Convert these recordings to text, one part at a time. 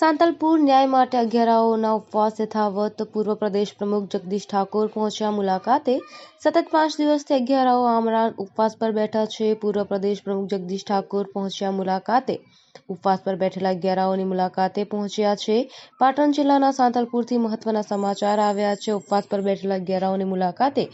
સાંતલપુર ન્યાય માટે અગિયારાઓના ઉપવાસ યથાવત પૂર્વ પ્રદેશ પ્રમુખ જગદીશ ઠાકોર પહોંચ્યા મુલાકાતે. સતત પાંચ દિવસથી અગિયારાઓ આમરા ઉપવાસ પર બેઠા છે. પૂર્વ પ્રદેશ પ્રમુખ જગદીશ ઠાકોર પહોંચ્યા મુલાકાતે. ઉપવાસ પર બેઠેલા અગિયારાઓની મુલાકાતે પહોંચ્યા છે. પાટણ જિલ્લાના સાંતલપુરથી મહત્વના સમાચાર આવ્યા છે. ઉપવાસ પર બેઠેલા અગિયારાઓની મુલાકાતે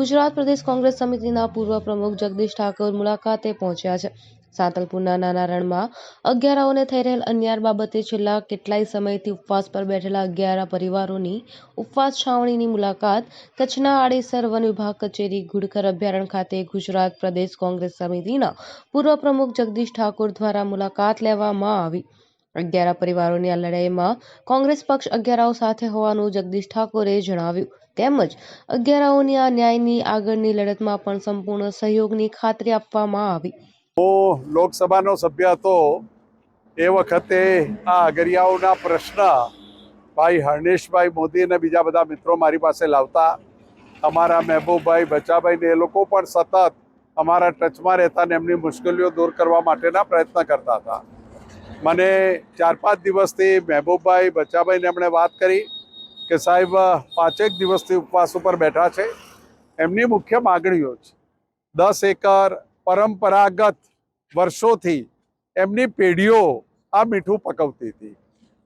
ગુજરાત પ્રદેશ કોંગ્રેસ સમિતિના પૂર્વ પ્રમુખ જગદીશ ઠાકોર મુલાકાતે પહોંચ્યા છે. સાંતલપુરના નાના રણમાં અગિયારાઓને થઈ રહેલ અન્યાય બાબતે છેલ્લા કેટલાય સમયથી ઉપવાસ પર બેઠેલા અગિયારા પરિવારોની ઉપવાસ છાવણીની મુલાકાત કચ્છના આડેસર વન વિભાગ કચેરી ઘુડખર અભયારણ્ય ખાતે ગુજરાત પ્રદેશ કોંગ્રેસ સમિતિના પૂર્વ પ્રમુખ જગદીશ ઠાકોર દ્વારા મુલાકાત લેવામાં આવી. અગિયારા પરિવારોની આ લડાઈમાં કોંગ્રેસ પક્ષ અગિયારાઓ સાથે હોવાનું જગદીશ ઠાકોરે જણાવ્યું. તેમજ અગિયારાઓની આ ન્યાયની આગળની લડતમાં પણ સંપૂર્ણ સહયોગની ખાતરી આપવામાં આવી. હું લોકસભાનો સભ્ય હતો. એ વખતે આ અગરિયાઓના પ્રશ્ન ભાઈ હર્ણેશભાઈ મોદી અને બીજા બધા મિત્રો મારી પાસે લાવતા. અમારા મહેબૂબભાઈ બચાભાઈ ને એ લોકો પણ સતત અમારા ટચમાં રહેતા ને એમની મુશ્કેલીઓ દૂર કરવા માટેના પ્રયત્ન કરતા હતા. મને ચાર પાંચ દિવસથી મહેબૂબભાઈ બચાભાઈને એમણે વાત કરી કે સાહેબ, પાંચેક દિવસથી ઉપવાસ ઉપર બેઠા છે. એમની મુખ્ય માગણીઓ છે. દસ એકર પરંપરાગત વર્ષોથી એમની પેઢીઓ આ મીઠું પકવતી હતી.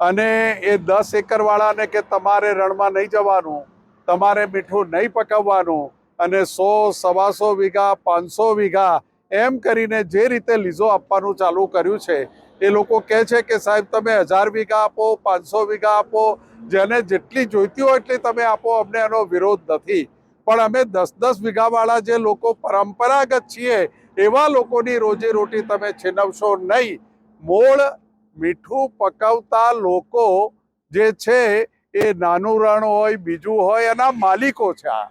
અને એ દસ એકરવાળાને કે તમારે રણમાં નહીં જવાનું, તમારે મીઠું નહીં પકવવાનું અને સો, સવાસો વીઘા, પાંચસો વીઘા એમ કરીને જે રીતે લીઝો આપવાનું ચાલુ કર્યું છે, એ લોકો કહે છે કે સાહેબ તમે હજાર વીઘા આપો, પાંચસો વીઘા આપો, જેને જેટલી જોઈતી હોય એટલી તમે આપો, અમને એનો વિરોધ નથી. પણ અમે દસ દસ વીઘાવાળા જે લોકો પરંપરાગત છીએ, એવા લોકોની રોજી રોટી તમે છીનવશો નહીં. મૂળ મીઠું પકવતા લોકો જે છે, એ નાનું રણ હોય, બીજું હોય, એના માલિકો છે આ.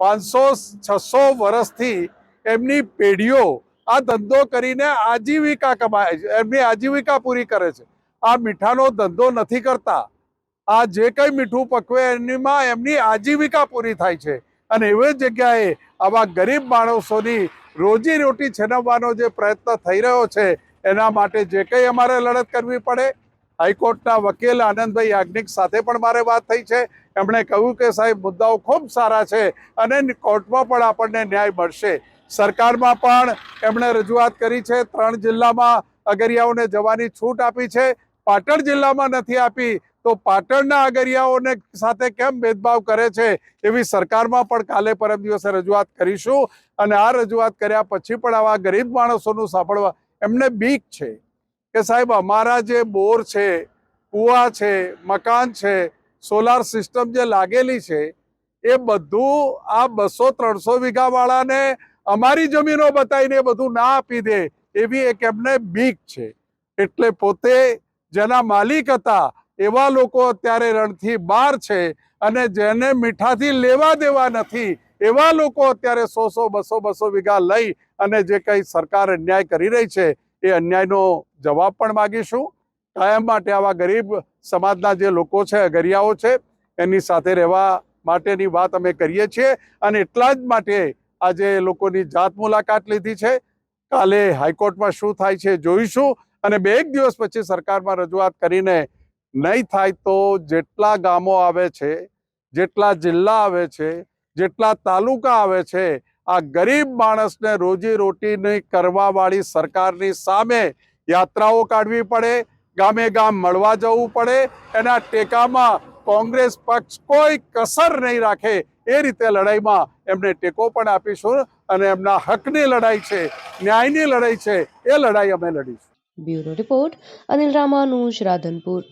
પાંચસો, છસો વર્ષથી એમની પેઢીઓ આ ધંધો કરીને આજીવિકા કમાય છે, એમની આજીવિકા પૂરી કરે છે. આ મીઠાનો ધંધો નથી કરતા. આ જે કંઈ મીઠું પકવે, એનીમાં એમની આજીવિકા પૂરી થાય છે. અને એવી જગ્યાએ આવા ગરીબ માણસોની રોજી રોટી છેનવવાનો જે પ્રયત્ન થઈ રહ્યો છે, એના માટે જે કંઈ અમારે લડત કરવી પડે? હાઈકોર્ટના વકીલ આનંદભાઈ યાજ્ઞિક સાથે પણ મારે વાત થઈ છે. એમણે કહ્યું કે સાહેબ, મુદ્દાઓ ખૂબ સારા છે અને કોર્ટમાં પણ આપણને ન્યાય મળશે. સરકારમાં પણ એમણે રજૂઆત કરી છે, ત્રણ જિલ્લામાં અગરિયાઓને જવાની છૂટ આપી છે. પાટણ જિલ્લામાં નથી આપી તો પાટણના આગરિયાઓને સાથે કેમ ભેદભાવ કરે છે એવી સરકારમાં પણ કાલે પરમ દિવસે રજૂઆત કરીશું. અને આ રજૂઆત કર્યા પછી પણ આવા ગરીબ માણસોનું સાંભળવા એમને બીક છે કે સાહેબ અમારા જે બોર છે, કૂવા છે, મકાન છે, સોલાર સિસ્ટમ જે લાગેલી છે, એ બધું આ બસો ત્રણસો વીઘાવાળાને અમારી જમીનો બતાવીને બધું ના આપી દે એવી એક એમને બીક છે. એટલે પોતે જેના માલિક હતા એવા લોકો અત્યારે રણથી બહાર છે અને જેને મીઠાથી લેવા દેવા નથી, એવા લોકો અત્યારે સો સો, બસો બસો વીઘા લઈ અને જે કંઈ સરકાર અન્યાય કરી રહી છે, એ અન્યાયનો જવાબ પણ માગીશું. કાયમ માટે આવા ગરીબ સમાજના જે લોકો છે, અગરિયાઓ છે, એની સાથે રહેવા માટેની વાત અમે કરીએ છીએ અને એટલા જ માટે આજે લોકોની જાત મુલાકાત લીધી છે. કાલે હાઈકોર્ટમાં શું થાય છે જોઈશું અને બે એક દિવસ પછી સરકારમાં રજૂઆત કરીને નહીં થાય તો જેટલા ગામો આવે છે, જેટલા જિલ્લા આવે છે, જેટલા તાલુકા આવે છે, આ ગરીબ માણસને રોજી રોટીની કરવાવાળી સરકારની સામે યાત્રાઓ કાઢવી પડે, ગામે ગામ મળવા જવું પડે, એના ટેકામાં કોંગ્રેસ પક્ષ કોઈ કસર નહીં રાખે, એ રીતે લડાઈમાં એમને ટેકો પણ આપીશું અને એમના હકની લડાઈ છે, ન્યાયની લડાઈ છે, એ લડાઈ અમે લડીશું. Bureau report Anil Ramanuj, Radhanpur.